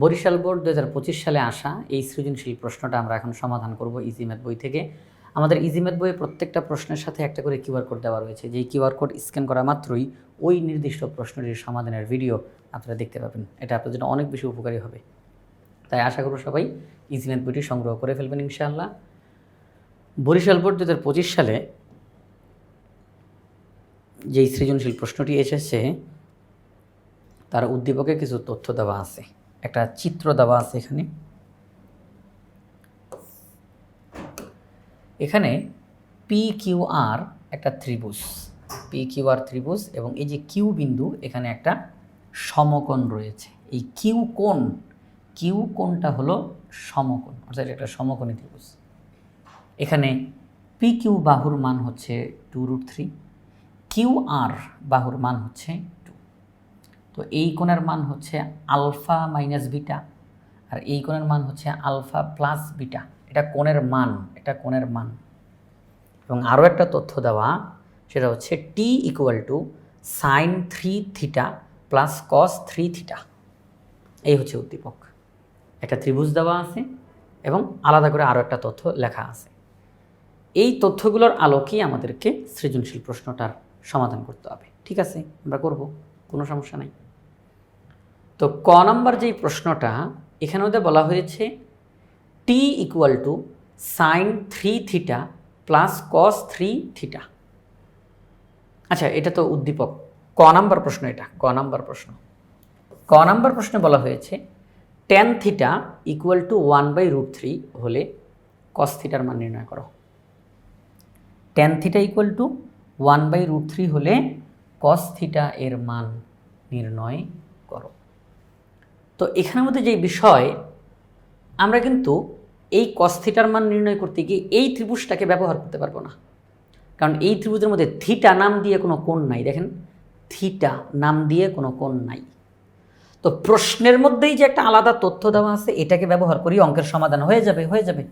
Barishal board দু হাজার পঁচিশ সালে আসা এই সৃজনশীল প্রশ্নটা আমরা এখন সমাধান করব ইজি ম্যাথ বই থেকে। আমাদের ইজি ম্যাথ বইয়ে প্রত্যেকটা প্রশ্নের সাথে একটা করে কিউআর কোড দেওয়া রয়েছে। যেই কিউআর কোড স্ক্যান করা মাত্রই ওই নির্দিষ্ট প্রশ্নটির সমাধানের ভিডিও আপনারা দেখতে পাবেন। এটা আপনার জন্য অনেক বেশি উপকারী হবে। তাই আশা করব সবাই ইজি ম্যাথ বইটি সংগ্রহ করে ফেলবেন ইনশাআল্লাহ। বরিশাল বোর্ড দু হাজার পঁচিশ সালে যেই সৃজনশীল প্রশ্নটি এসেছে, তার উদ্দীপকে কিছু তথ্য দেওয়া আছে। একটা চিত্র দেওয়া আছে এখানে। এখানে পি কিউ আর একটা ত্রিভুজ পি কিউ আর ত্রিভুজ এবং এই যে কিউ বিন্দু, এখানে একটা সমকোণ রয়েছে। এই কিউ কোণ কিউ কোণটা হলো সমকোণ, অর্থাৎ একটা সমকোণী ত্রিভুজ। এখানে পি কিউ বাহুর মান হচ্ছে টু রুট থ্রি কিউ আর বাহুর মান হচ্ছে তো এই কোণের মান হচ্ছে আলফা মাইনাস বিটা, আর এই কোণের মান হচ্ছে আলফা প্লাস বিটা। এটা কোণের মান, এটা কোণের মান। এবং আরও একটা তথ্য দেওয়া, সেটা হচ্ছে T equal to sine three theta plus cos three theta এই হচ্ছে উদ্দীপক। একটা ত্রিভুজ দেওয়া আছে এবং আলাদা করে আরও একটা তথ্য লেখা আছে। এই তথ্যগুলোর আলোকেই আমাদেরকে সৃজনশীল প্রশ্নটার সমাধান করতে হবে। ঠিক আছে, আমরা করব, কোনো সমস্যা নাই। তো ক নাম্বার যেই প্রশ্নটা, এখানে ওদের বলা হয়েছে T equal to sine three theta plus cos three theta আচ্ছা এটা তো উদ্দীপক। ক নাম্বার প্রশ্ন এটা, ক নাম্বার প্রশ্ন। ক নাম্বার প্রশ্নে বলা হয়েছে tan theta equal to one by root three হলে কস থিটার মান নির্ণয় করো। Tan theta equal to one by root three হলে কস থিটা এর মান নির্ণয় করো। তো এখানের মধ্যে যে বিষয়, আমরা কিন্তু এই কস থিটার মান নির্ণয় করতে গিয়ে এই ত্রিভুজটাকে ব্যবহার করতে পারব না। কারণ এই ত্রিভুজের মধ্যে থিটা নাম দিয়ে কোনো কোণ নাই, দেখেন। থিটা নাম দিয়ে কোনো কোণ নাই। তো প্রশ্নের মধ্যেই যে একটা আলাদা তথ্য দেওয়া আছে, এটাকে ব্যবহার করি অঙ্কের সমাধান হয়ে যাবে হয়ে যাবে।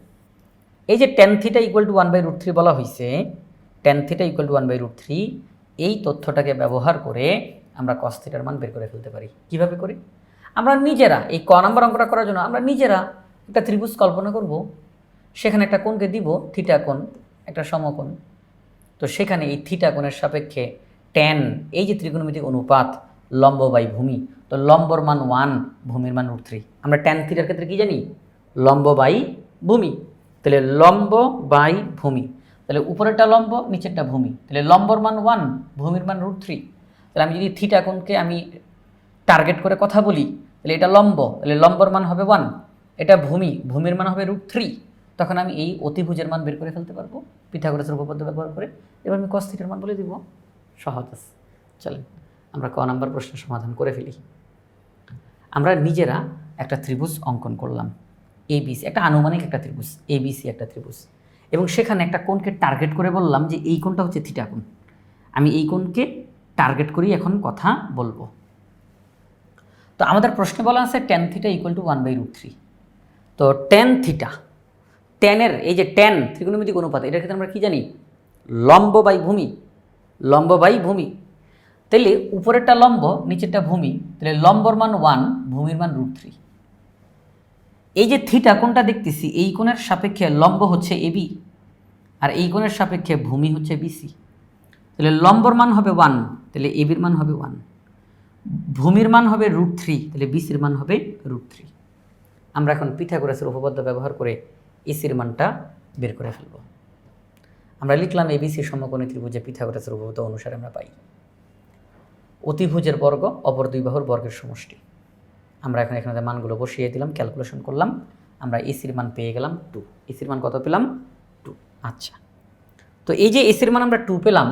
এই যে tan theta equal to one by root three বলা হয়েছে tan theta equal to one by root three এই তথ্যটাকে ব্যবহার করে আমরা কস থিটার মান বের করে ফেলতে পারি। কীভাবে করি? আমরা নিজেরা, এই ক নাম্বার অঙ্কটা করার জন্য আমরা নিজেরা একটা ত্রিভুজ কল্পনা করব। সেখানে একটা কোণকে দিব, থিটা কোণ, একটা সমকোণ। তো সেখানে এই থিটা কোণের সাপেক্ষে টেন এই যে ত্রিকোণমিতিক অনুপাত, লম্ব বাই ভূমি, তো লম্বর মান ওয়ান ভূমির মান রুট থ্রি আমরা ট্যান থিটার ক্ষেত্রে কী জানি? লম্ব বাই ভূমি। তাহলে লম্ব বাই ভূমি। তাহলে উপরেরটা লম্ব, নিচেরটা ভূমি। তাহলে লম্বর মান ওয়ান ভূমির মান রুট থ্রি তাহলে আমি যদি থিটা কোণকে আমি টার্গেট করে কথা বলি তাহলে এটা লম্ব, তাহলে লম্বর মান হবে ওয়ান এটা ভূমি, ভূমির মান হবে রুট থ্রি তখন আমি এই অতিভুজের মান বের করে ফেলতে পারব, পিথাগোরাসের উপপাদ্য ব্যবহার করে। এবার আমি কস মান বলে দিব, সহজ আছে। চলেন, আমরা ক নাম্বার প্রশ্নের সমাধান করে ফেলি। আমরা নিজেরা একটা ত্রিভুজ অঙ্কন করলাম, এবিসি, একটা আনুমানিক একটা ত্রিভুজ, এবিসি একটা ত্রিভুজ। এবং সেখানে একটা কোণকে টার্গেট করে বললাম যে এই কোণটা হচ্ছে থিটা কোণ। আমি এই কোণকে টার্গেট করেই এখন কথা বলব। তো আমাদের প্রশ্নে বলা আছে tan theta equal to one by root three তো টেন থিটা টেনের এই যে টেন ত্রিকোণমিতিক অনুপাত, এটার ক্ষেত্রে আমরা কী জানি? লম্ব বাই ভূমি, লম্ব বাই ভূমি। তাহলে উপরেরটা লম্ব, নিচেরটা ভূমি তাহলে লম্বর মান ওয়ান ভূমির মান রুট থ্রি এই যে থিটা কোনটা দেখতেছি, এই কোণের সাপেক্ষে লম্ব হচ্ছে এবি আর এই কোণের সাপেক্ষে ভূমি হচ্ছে বিসি তাহলে লম্বর মান হবে ওয়ান তাহলে এবির মান হবে ওয়ান ভূমির মান হবে রুট থ্রি, তাহলে বিসির মান হবে রুট থ্রি। আমরা এখন পিথাগোরাসের উপপাদ্য ব্যবহার করে এসির মানটা বের করে ফেলব। আমরা লিখলাম এবিসি সমকোণী ত্রিভুজে পিথাগোরাসের উপপাদ্য অনুসারে আমরা পাই। অতিভুজের বর্গ অপর দুই বাহুর বর্গের সমষ্টি। আমরা এখন এখানে মানগুলো বসিয়ে দিলাম ক্যালকুলেশন করলাম, আমরা এসির মান পেয়ে গেলাম টু এসির মান কত পেলাম? টু আচ্ছা। তো এই যে এসির মান আমরা টু পেলাম,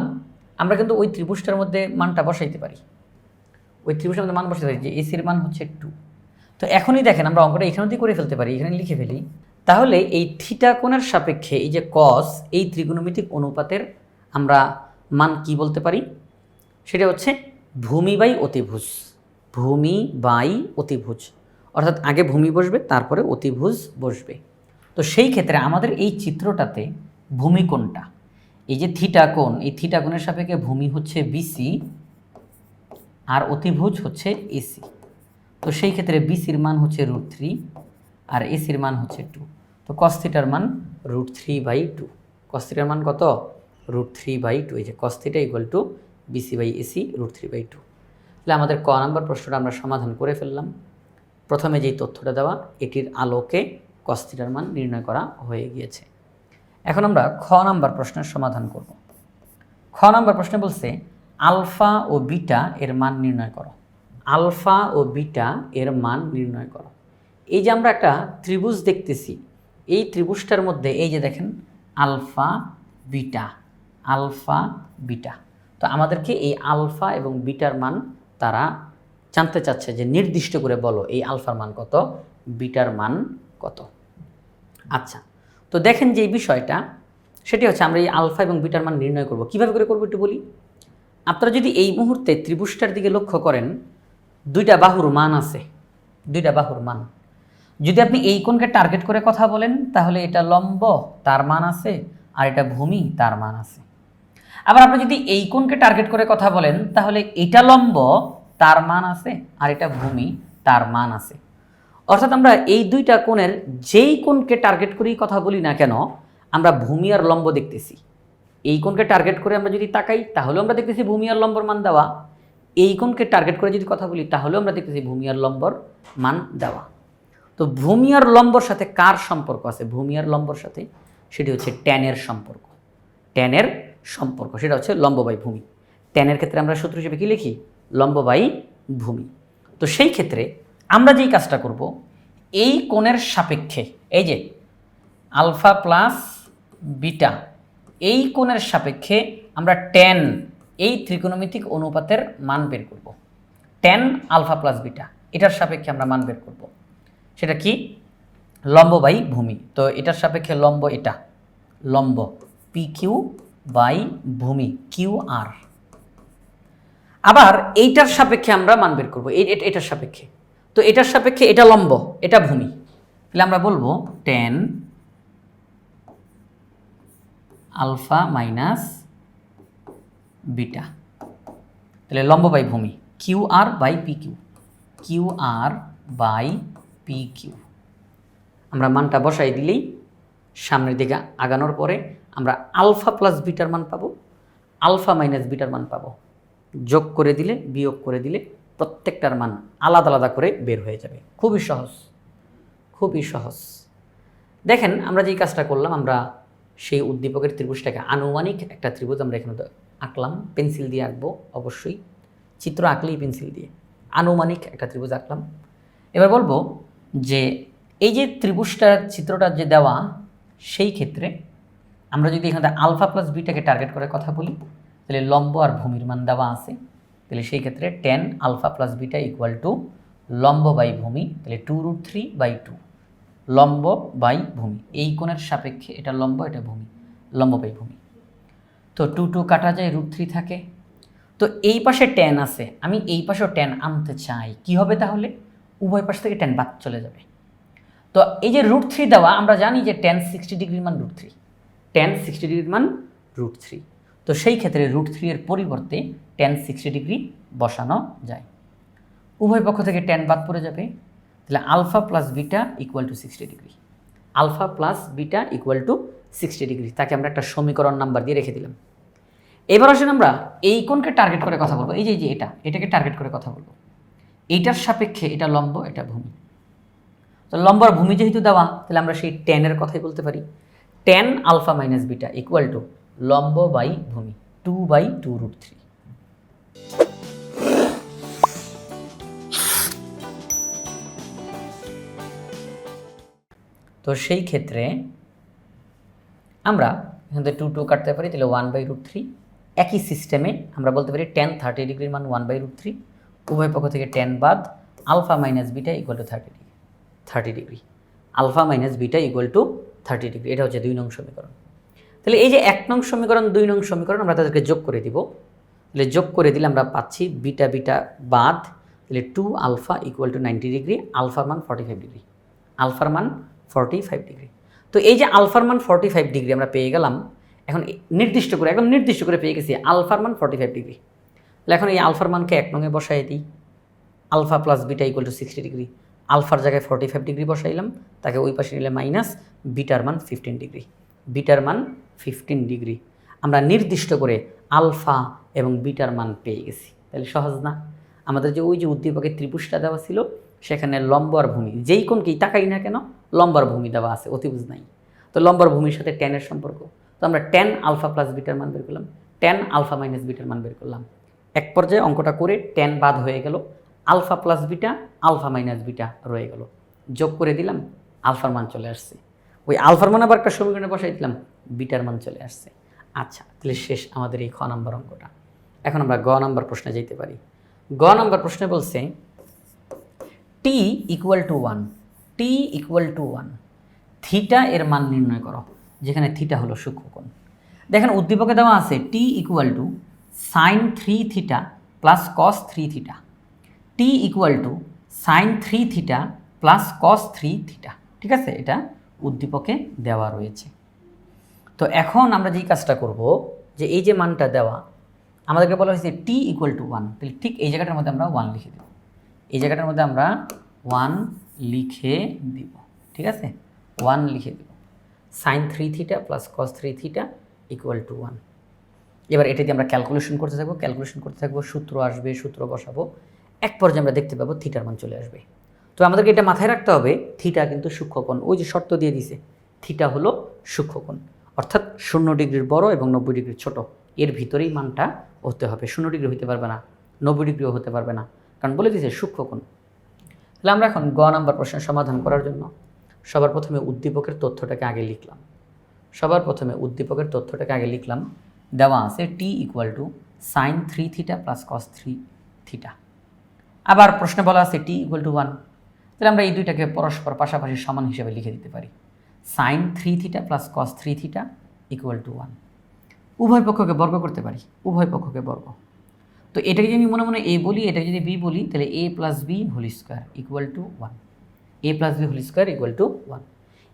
আমরা কিন্তু ওই ত্রিভুজটার মধ্যে মানটা বসাইতে পারি। ওই ত্রিভুজের মধ্যে মান পারি, যে এসির মান হচ্ছে টু তো এখনই দেখেন আমরা অঙ্কটা এখানে দিয়ে করে ফেলতে পারি, এখানে লিখে ফেলি। তাহলে এই থিটা কোণের সাপেক্ষে এই যে কস এই ত্রিকোণমিতিক অনুপাতের আমরা মান কি বলতে পারি? সেটা হচ্ছে ভূমি বাই অতিভুজ। ভূমি বাই অতিভুজ। অর্থাৎ আগে ভূমি বসবে, তারপরে অতিভুজ বসবে। তো সেই ক্ষেত্রে আমাদের এই চিত্রটাতে ভূমি কোণটা, এই যে থিটা কোণ, এই থিটা কোণের সাপেক্ষে ভূমি হচ্ছে বিসি আর অতিভুজ হচ্ছে এসি তো সেই ক্ষেত্রে বিসির মান হচ্ছে রুট থ্রি আর এসির মান হচ্ছে টু তো কস্থিটার মান রুট থ্রি বাই টু কস্থিটার মান কত? রুট থ্রি বাই টু এই যে cos theta equal to BC by AC root three by two তাহলে আমাদের ক নাম্বার প্রশ্নটা আমরা সমাধান করে ফেললাম। প্রথমে যেই তথ্যটা দেওয়া, এটির আলোকে কস্থিটার মান নির্ণয় করা হয়ে গিয়েছে। এখন আমরা খ নাম্বার প্রশ্নের সমাধান করব। খ নাম্বার প্রশ্নে বলছে আলফা ও বিটা এর মান নির্ণয় করো। আলফা ও বিটা এর মান নির্ণয় করো। এই যে আমরা একটা ত্রিভুজ দেখতেছি, এই ত্রিভুজটার মধ্যে এই যে দেখেন, আলফা, বিটা আলফা, বিটা। তো আমাদেরকে এই আলফা এবং বিটার মান তারা জানতে চাচ্ছে যে নির্দিষ্ট করে বলো এই আলফার মান কত, বিটার মান কত। আচ্ছা তো দেখেন যে এই বিষয়টা, সেটি হচ্ছে আমরা এই আলফা এবং বিটার মান নির্ণয় করব। কীভাবে করে করব একটু বলি? আপনারা যদি এই মুহূর্তে ত্রিভুজটার দিকে লক্ষ্য করেন, দুইটা বাহুর মান আছে, দুইটা বাহুর মান। যদি আপনি এই কোণকে টার্গেট করে কথা বলেন, তাহলে এটা লম্ব, তার মান আছে, আর এটা ভূমি, তার মান আছে। আবার আপনি যদি এই কোণকে টার্গেট করে কথা বলেন, তাহলে এটা লম্ব, তার মান আছে, আর এটা ভূমি, তার মান আছে। অর্থাৎ আমরা এই দুইটা কোণের যেই কোণকে টার্গেট করেই কথা বলি না কেন, আমরা ভূমি আর লম্ব দেখতেছি। এই কোণকে টার্গেট করে আমরা যদি তাকাই, তাহলেও আমরা দেখতেছি ভূমি আর লম্বর মান দেওয়া। এই কোণকে টার্গেট করে যদি কথা বলি, তাহলেও আমরা দেখতেছি ভূমি আর লম্বর মান দেওয়া। তো ভূমি আর লম্বর সাথে কার সম্পর্ক আছে? ভূমি আর লম্বর সাথে সেটি হচ্ছে ট্যানের সম্পর্ক। ট্যানের সম্পর্ক, সেটা হচ্ছে লম্ব বাই ভূমি। ট্যানের ক্ষেত্রে আমরা সূত্র হিসেবে কী লিখি? লম্ব বাই ভূমি। তো সেই ক্ষেত্রে আমরা যেই কাজটা করব, এই কোণের সাপেক্ষে, এই যে আলফা প্লাস বিটা এই কোণের সাপেক্ষে আমরা ট্যান এই ত্রিকোণমিতিক অনুপাতের মান বের করব। ট্যান আলফা প্লাস বিটা এটার সাপেক্ষে আমরা মান বের করব। সেটা কি? লম্ব বাই ভূমি। তো এটার সাপেক্ষে লম্ব এটা, লম্ব পি কিউ বাই ভূমি কিউ আর আবার এইটার সাপেক্ষে আমরা মান বের করব এটার সাপেক্ষে। তো এটার সাপেক্ষে এটা লম্ব, এটা ভূমি। তাহলে আমরা বলব টেন আলফা মাইনাস বিটা। তাহলে লম্ব বাই ভূমি। Q R by P Q. Q R by P Q. আমরা মানটা বসাই দিলেই সামনের দিকে আগানোর পরে আমরা আলফা প্লাস বিটার মান পাবো, আলফা মাইনাস বিটার মান পাবো। যোগ করে দিলে, বিয়োগ করে দিলে প্রত্যেকটার মান আলাদা আলাদা করে বের হয়ে যাবে। খুবই সহজ। খুবই সহজ। দেখেন আমরা যেই কাজটা করলাম, আমরা সেই উদ্দীপকের ত্রিভুজটাকে আনুমানিক একটা ত্রিভুজ আমরা এখানে আঁকলাম, পেন্সিল দিয়ে আঁকবো, অবশ্যই। চিত্র আঁকলেই পেন্সিল দিয়ে আনুমানিক একটা ত্রিভুজ আঁকলাম। এবার বলব যে এই যে ত্রিভুজটার চিত্রটা যে দেওয়া, সেই ক্ষেত্রে আমরা যদি এখানে আলফা প্লাস বিটাকে টার্গেট করে কথা বলি, তাহলে লম্ব আর ভূমির মান দেওয়া আছে। তাহলে সেই ক্ষেত্রে tan alpha plus beta equal to লম্ব বাই ভূমি, তাহলে two root three by two. লম্ব বাই ভূমি। এই কোণের সাপেক্ষে এটা লম্ব, এটা ভূমি। লম্ব বাই ভূমি। তো টু টু কাটা যায়, রুট থ্রি থাকে। তো এই পাশে টেন আছে। আমি এই পাশেও টেন আনতে চাই। কি হবে তাহলে? উভয় পাশ থেকে টেন বাদ চলে যাবে। তো এই যে রুট থ্রি দেওয়া, আমরা জানি যে টেন সিক্সটি ডিগ্রির মান রুট থ্রি। টেন সিক্সটি ডিগ্রির মান রুট থ্রি। তো সেই ক্ষেত্রে রুট থ্রি এর পরিবর্তে টেন সিক্সটি ডিগ্রি বসানো যায়। উভয় পক্ষ থেকে টেন বাদ পড়ে যাবে। তাহলে alpha plus beta equal to sixty degree alpha plus beta equal to sixty degree তাকে আমরা একটা সমীকরণ নাম্বার দিয়ে রেখে দিলাম। এবার আসেন আমরা এই কোনকে টার্গেট করে কথা বলব। এই যে যে এটা, এটাকে টার্গেট করে কথা বলব। এইটার সাপেক্ষে এটা লম্ব, এটা ভূমি। তো লম্ব আর ভূমি যেহেতু দেওয়া, তাহলে আমরা সেই টেনের কথাই বলতে পারি। Tan alpha minus beta equal to লম্ব বাই ভূমি two by two root three তো সেই ক্ষেত্রে আমরা এখান থেকে টু টু কাটতে পারি, তাহলে ওয়ান বাই রুট থ্রি একই সিস্টেমে আমরা বলতে পারি টেন থার্টি ডিগ্রির মান ওয়ান বাই রুট থ্রি উভয় পক্ষ থেকে টেন বাদ alpha minus beta equal to thirty degree thirty degree alpha minus beta equal to thirty degree এটা হচ্ছে দুই নং সমীকরণ। তাহলে এই যে এক নং সমীকরণ, দুই নং সমীকরণ আমরা তাদেরকে যোগ করে দিব। তাহলে যোগ করে দিলে আমরা পাচ্ছি বিটা বিটা বাদ, তাহলে two alpha equal to ninety degree আলফার মান ফর্টি ফাইভ ডিগ্রি আলফার মান ফর্টি ফাইভ ডিগ্রি তো এই যে আলফার মান ফর্টি ফাইভ ডিগ্রি আমরা পেয়ে গেলাম, এখন নির্দিষ্ট করে, একদম নির্দিষ্ট করে পেয়ে গেছি আলফার মান ফর্টি ফাইভ ডিগ্রি এখন এই আলফার মানকে এক নঙে বসাই দিই। Alpha plus beta equal to sixty degree আলফার জায়গায় ফর্টি ফাইভ ডিগ্রি বসাইলাম, তাকে ওই পাশে নিলে মাইনাস বিটার মান ফিফটিন ডিগ্রি বিটার মান ফিফটিন ডিগ্রি আমরা নির্দিষ্ট করে আলফা এবং বিটার মান পেয়ে গেছি। তাহলে সহজ না? আমাদের যে ওই যে উদ্দীপকের ত্রিপুষটা দেওয়া ছিল সেখানে লম্বর ভূমি, যেই কোনকেই তাকাই না কেন, লম্বর ভূমি দেওয়া আছে, অতিভুজ নাই। তো লম্বর ভূমির সাথে ট্যানের সম্পর্ক। তো আমরা ট্যান আলফা প্লাস বিটার মান বের করলাম ট্যান আলফা মাইনাস বিটার মান বের করলাম। এক পর্যায়ে অঙ্কটা করে ট্যান বাদ হয়ে গেল alpha plus beta alpha minus beta রয়ে গেল। যোগ করে দিলাম আলফার মান চলে আসছে। ওই আলফার মান আবার একটা সমীকরণে বসাই দিলাম বিটার মান চলে আসছে। আচ্ছা তাহলে শেষ আমাদের এই খ নম্বর অঙ্কটা। এখন আমরা গ নম্বর প্রশ্নে যেতে পারি। গ নম্বর প্রশ্নে বলছে T equal to one T equal to one theta এর মান নির্ণয় করো, যেখানে থিটা হলো সূক্ষ্মকোণ। দেখেন উদ্দীপকে দেওয়া আছে T equal to sine three theta plus cos three theta T equal to sine three theta plus cos three theta ঠিক আছে? এটা উদ্দীপকে দেওয়া রয়েছে। তো এখন আমরা যেই কাজটা করব, যে এই যে মানটা দেওয়া, আমাদেরকে বলা হয়েছে টি ইকুয়াল টু ওয়ান তাহলে ঠিক এই জায়গাটার মধ্যে আমরা ওয়ান লিখে দেব। এই জায়গাটার মধ্যে আমরা ওয়ান লিখে দিব, ঠিক আছে? ওয়ান লিখে দেব। Sine three theta plus cos three theta equal to one এবার এটা দিয়ে আমরা ক্যালকুলেশন করতে থাকব ক্যালকুলেশন করতে থাকব, সূত্র আসবে, সূত্র বসাবো। এক পর্যায়ে আমরা দেখতে পাবো থিটার মান চলে আসবে। তো আমাদেরকে এটা মাথায় রাখতে হবে থিটা কিন্তু সূক্ষ্মকোণ। ওই যে শর্ত দিয়ে দিছে থিটা হলো সূক্ষ্মকোণ। অর্থাৎ শূন্য ডিগ্রির বড় এবং নব্বই ডিগ্রির ছোট। এর ভিতরেই মানটা হতে হবে। শূন্য ডিগ্রি হতে পারবে না, নব্বই ডিগ্রিও হতে পারবে না। কারণ বলে দিয়েছে সূক্ষ্মকোণ তাহলে আমরা এখন গ নাম্বার প্রশ্নের সমাধান করার জন্য সবার প্রথমে উদ্দীপকের তথ্যটাকে আগে লিখলাম। সবার প্রথমে উদ্দীপকের তথ্যটাকে আগে লিখলাম। দেওয়া আছে T equal to sine three theta plus cos three theta আবার প্রশ্নে বলা আছে টি ইকুয়াল টু ওয়ান তাহলে আমরা এই দুইটাকে পরস্পর পাশাপাশি সমান হিসেবে লিখে দিতে পারি। Sine three theta plus cos three theta equal to one উভয় পক্ষকে বর্গ করতে পারি। উভয় পক্ষকে বর্গ। তো এটাকে যদি আমি মনে মনে এ বলি, এটাকে যদি বি বলি, তাহলে A plus B whole square equal to one A plus B whole square equal to one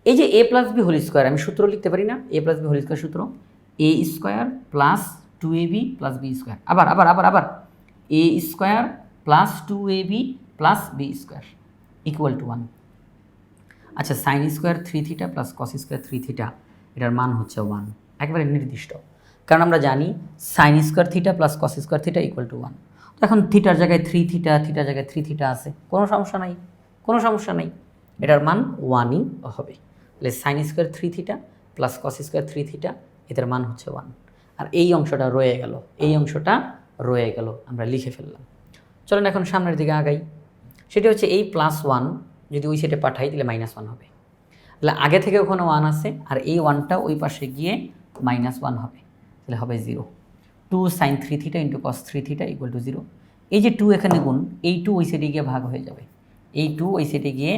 এই যে A plus B whole square আমি সূত্র লিখতে পারি না। A plus B whole square সূত্র। A square plus two A B plus B square আবার আবার আবার আবার। A square plus two A B plus B square equal to one আচ্ছা sine square three theta plus cos square three theta এটার মান হচ্ছে one একেবারে নির্দিষ্ট। কারণ আমরা জানি sine square theta plus cos square theta equal to one এখন থিটার জায়গায় থ্রি থিটা থিটার জায়গায় থ্রি থিটা আছে। কোনো সমস্যা নাই, কোনো সমস্যা নেই। এটার মান ওয়ানই হবে। তাহলে sine square three theta plus cos square three theta এটার মান হচ্ছে ওয়ান আর এই অংশটা রয়ে গেল, এই অংশটা রয়ে গেল, আমরা লিখে ফেললাম। চলেন এখন সামনের দিকে আগাই। সেটা হচ্ছে এই প্লাস ওয়ান যদি ওই সাইডে পাঠাই, তাহলে মাইনাস ওয়ান হবে। তাহলে আগে থেকে ওখানে ওয়ান আছে, আর এই ওয়ানটা ওই পাশে গিয়ে মাইনাস ওয়ান হবে। তাহলে হবে zero two sine three theta into cos three theta equal to zero এই যে টু এখানে গুণ, এই টু ওই সাইডে গিয়ে ভাগ হয়ে যাবে। এই টু ওই সাইডে গিয়ে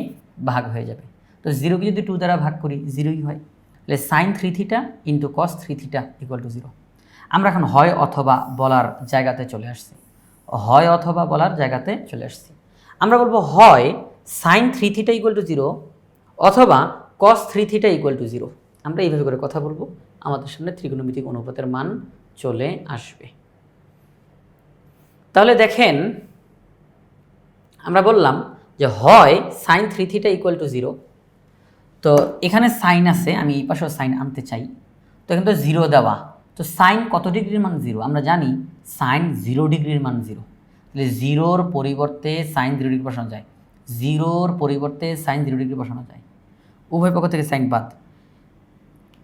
ভাগ হয়ে যাবে। তো জিরোকে যদি টু দ্বারা ভাগ করি জিরোই হয়। তাহলে sine three theta into cos three theta equal to zero আমরা এখন হয় অথবা বলার জায়গাতে চলে আসছি। হয় অথবা বলার জায়গাতে চলে আসছি। আমরা বলব হয় sine three theta equal to zero অথবা cos three theta equal to zero আমরা এইভাবে করে কথা বলব। আমাদের সামনে ত্রিকোণমিতিক অনুপাতের মান চলে আসবে। তাহলে দেখেন, আমরা বললাম যে হয় sine three theta equal to zero তো এখানে সাইন আছে, আমি এই পাশেও সাইন আনতে চাই। তো এখানে তো জিরো দেওয়া। তো সাইন কত ডিগ্রির মান জিরো আমরা জানি সাইন জিরো ডিগ্রির মান জিরো তাহলে জিরোর পরিবর্তে সাইন জিরো ডিগ্রি বসানো যায়। জিরোর পরিবর্তে সাইন জিরো ডিগ্রি বসানো যায়। উভয় পক্ষ থেকে সাইন বাদ।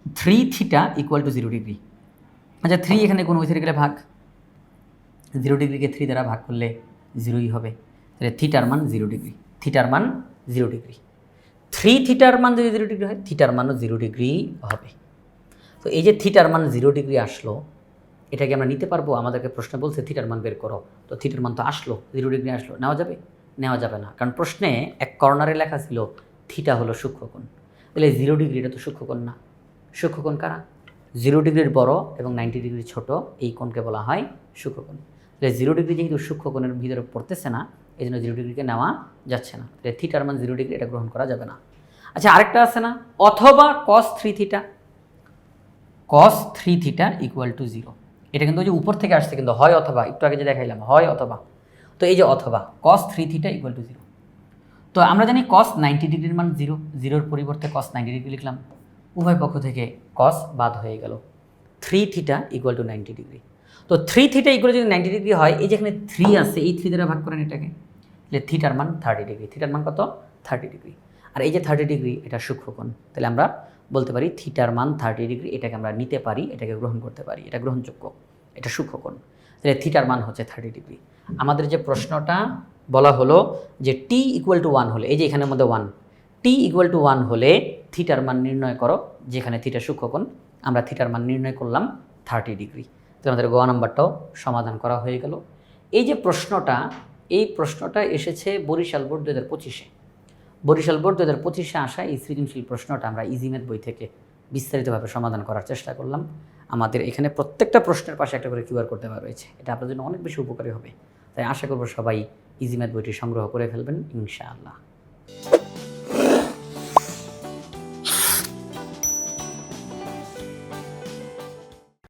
Three theta equal to zero degree আচ্ছা থ্রি এখানে কোন সাইডে গেলে ভাগ? জিরো ডিগ্রিকে থ্রি দ্বারা ভাগ করলে জিরোই হবে। তাহলে থিটার মান জিরো ডিগ্রি থিটার মান জিরো ডিগ্রি থ্রি থিটার মান যদি জিরো ডিগ্রি হয় থিটার মানও জিরো ডিগ্রি হবে। তো এই যে থিটার মান জিরো ডিগ্রি আসলো, এটাকে আমরা নিতে পারব। আমাদেরকে প্রশ্ন বলছে থিটার মান বের করো। তো থিটার মান তো আসলো জিরো ডিগ্রি আসলো। নেওয়া যাবে? নেওয়া যাবে না। কারণ প্রশ্নে এক কর্নারে লেখা ছিল থিটা হলো সূক্ষ্মকোণ। তাহলে জিরো ডিগ্রি এটা তো সূক্ষ্মকোণ না। সূক্ষ্মকোণ কারা? জিরো ডিগ্রির বড় এবং নাইনটি ডিগ্রি ছোট, এই কোণকে বলা হয় সূক্ষ্মকোণ। তাহলে জিরো ডিগ্রি যেহেতু সূক্ষ্মকোণের ভিতরে পড়তেছে না এই জন্য জিরো ডিগ্রিকে নেওয়া যাচ্ছে না। তাহলে থিটার মান জিরো ডিগ্রি, এটা গ্রহণ করা যাবে না। আচ্ছা আরেকটা আছে না, অথবা cos three theta cos three theta equal to zero এটা কিন্তু ওই যে উপর থেকে আসছে কিন্তু হয় অথবা, একটু আগে যে দেখাইলাম, হয় অথবা। তো এই যে অথবা cos three theta equal to zero তো আমরা জানি কস নাইনটি ডিগ্রির মান জিরো জিরোর পরিবর্তে কস নাইনটি ডিগ্রি লিখলাম। উভয় পক্ষ থেকে কস বাদ হয়ে গেল। Three theta equal to ninety degree তো থ্রি থিটা ইকুয়াল যদি নাইনটি ডিগ্রি হয়, এই যেখানে থ্রি আছে, এই থ্রি দ্বারা ভাগ করেন এটাকে। তাহলে থিটার মান থার্টি ডিগ্রি থিটার মান কত? থার্টি ডিগ্রি আর এই যে থার্টি ডিগ্রি এটা সূক্ষ্মকোণ তাহলে আমরা বলতে পারি থিটার মান থার্টি ডিগ্রি এটাকে আমরা নিতে পারি, এটাকে গ্রহণ করতে পারি। এটা গ্রহণযোগ্য। এটা সূক্ষ্মকোণ তাহলে থিটার মান হচ্ছে থার্টি ডিগ্রি আমাদের যে প্রশ্নটা বলা হলো যে টি ইকুয়াল টু ওয়ান হলে, এই যে এখানের মধ্যে one T equal to one হলে থিটার মান নির্ণয় করো, যেখানে থিটা সূক্ষ্মকোণ, আমরা থিটার মান নির্ণয় করলাম থার্টি ডিগ্রি তো আমাদের গোয়া নাম্বারটাও সমাধান করা হয়ে গেল। এই যে প্রশ্নটা, এই প্রশ্নটা এসেছে বরিশাল বোর্ড দু হাজার পঁচিশে। বরিশাল বোর্ড দু হাজার পঁচিশে আসা এই সৃজনশীল প্রশ্নটা আমরা ইজিমেথ বই থেকে বিস্তারিতভাবে সমাধান করার চেষ্টা করলাম। আমাদের এখানে প্রত্যেকটা প্রশ্নের পাশে একটা করে কিউআর করতে দেওয়া রয়েছে। এটা আপনার জন্য অনেক বেশি উপকারী হবে। তাই আশা করব সবাই ইজিমেথ বইটি সংগ্রহ করে ফেলবেন, ইনশাআল্লাহ।